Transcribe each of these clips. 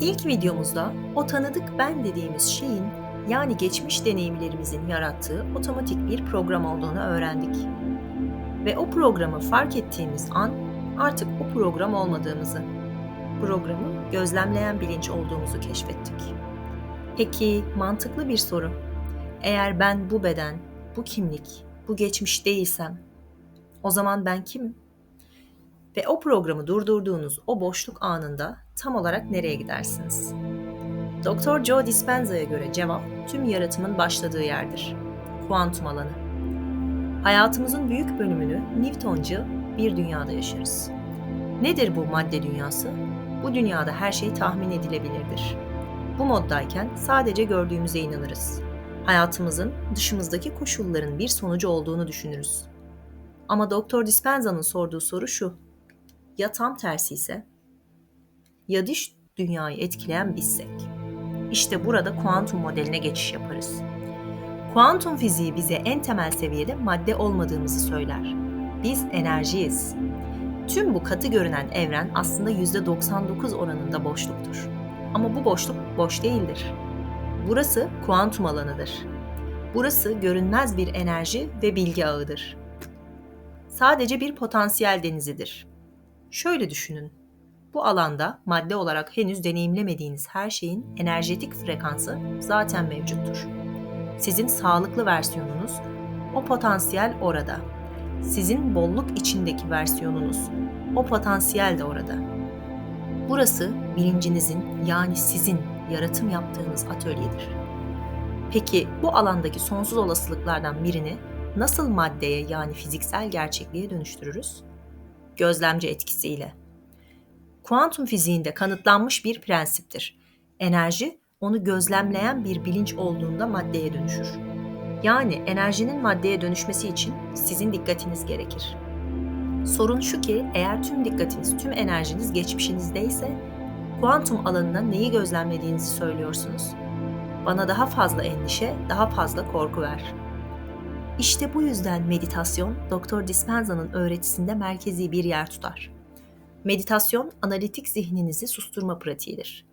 İlk videomuzda o tanıdık ben dediğimiz şeyin yani geçmiş deneyimlerimizin yarattığı otomatik bir program olduğunu öğrendik. Ve o programı fark ettiğimiz an artık o program olmadığımızı, programı gözlemleyen bilinç olduğumuzu keşfettik. Peki mantıklı bir soru. Eğer ben bu beden, bu kimlik, bu geçmiş değilsem o zaman ben kimim? Ve o programı durdurduğunuz o boşluk anında tam olarak nereye gidersiniz? Dr. Joe Dispenza'ya göre cevap tüm yaratımın başladığı yerdir. Kuantum alanı. Hayatımızın büyük bölümünü Newtoncu bir dünyada yaşarız. Nedir bu madde dünyası? Bu dünyada her şey tahmin edilebilirdir. Bu moddayken sadece gördüğümüze inanırız. Hayatımızın dışımızdaki koşulların bir sonucu olduğunu düşünürüz. Ama Doktor Dispenza'nın sorduğu soru şu. Ya tam tersi ise? Ya dış dünyayı etkileyen bizsek? İşte burada kuantum modeline geçiş yaparız. Kuantum fiziği bize en temel seviyede madde olmadığımızı söyler. Biz enerjiyiz. Tüm bu katı görünen evren aslında %99 oranında boşluktur. Ama bu boşluk boş değildir. Burası kuantum alanıdır. Burası görünmez bir enerji ve bilgi ağıdır. Sadece bir potansiyel denizidir. Şöyle düşünün. Bu alanda madde olarak henüz deneyimlemediğiniz her şeyin enerjetik frekansı zaten mevcuttur. Sizin sağlıklı versiyonunuz o potansiyel orada. Sizin bolluk içindeki versiyonunuz o potansiyel de orada. Burası bilincinizin yani sizin yaratım yaptığınız atölyedir. Peki bu alandaki sonsuz olasılıklardan birini nasıl maddeye yani fiziksel gerçekliğe dönüştürürüz? Gözlemci etkisiyle. Kuantum fiziğinde kanıtlanmış bir prensiptir. Enerji onu gözlemleyen bir bilinç olduğunda maddeye dönüşür. Yani enerjinin maddeye dönüşmesi için sizin dikkatiniz gerekir. Sorun şu ki eğer tüm dikkatiniz, tüm enerjiniz geçmişinizdeyse kuantum alanında neyi gözlemlediğinizi söylüyorsunuz. Bana daha fazla endişe, daha fazla korku ver. İşte bu yüzden meditasyon Dr. Dispenza'nın öğretisinde merkezi bir yer tutar. Meditasyon analitik zihninizi susturma pratiğidir.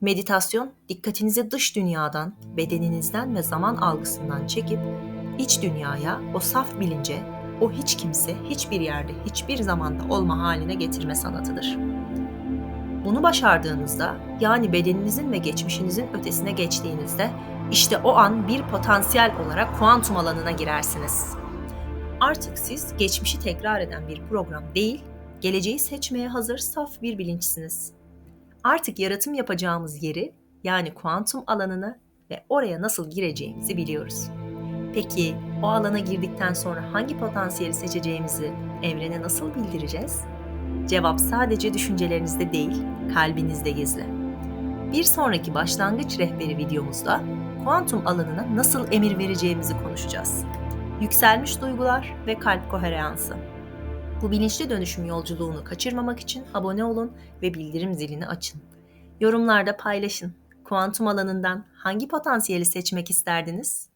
Meditasyon dikkatinizi dış dünyadan, bedeninizden ve zaman algısından çekip iç dünyaya, o saf bilince, o hiç kimse hiçbir yerde, hiçbir zamanda olma haline getirme sanatıdır. Bunu başardığınızda, yani bedeninizin ve geçmişinizin ötesine geçtiğinizde işte o an bir potansiyel olarak kuantum alanına girersiniz. Artık siz geçmişi tekrar eden bir program değil, geleceği seçmeye hazır saf bir bilinçsiniz. Artık yaratım yapacağımız yeri yani kuantum alanını ve oraya nasıl gireceğimizi biliyoruz. Peki o alana girdikten sonra hangi potansiyeli seçeceğimizi evrene nasıl bildireceğiz? Cevap sadece düşüncelerinizde değil, kalbinizde gizli. Bir sonraki başlangıç rehberi videomuzda kuantum alanına nasıl emir vereceğimizi konuşacağız. Yükselmiş duygular ve kalp koheransı. Bu bilinçli dönüşüm yolculuğunu kaçırmamak için abone olun ve bildirim zilini açın. Yorumlarda paylaşın. Kuantum alanından hangi potansiyeli seçmek isterdiniz?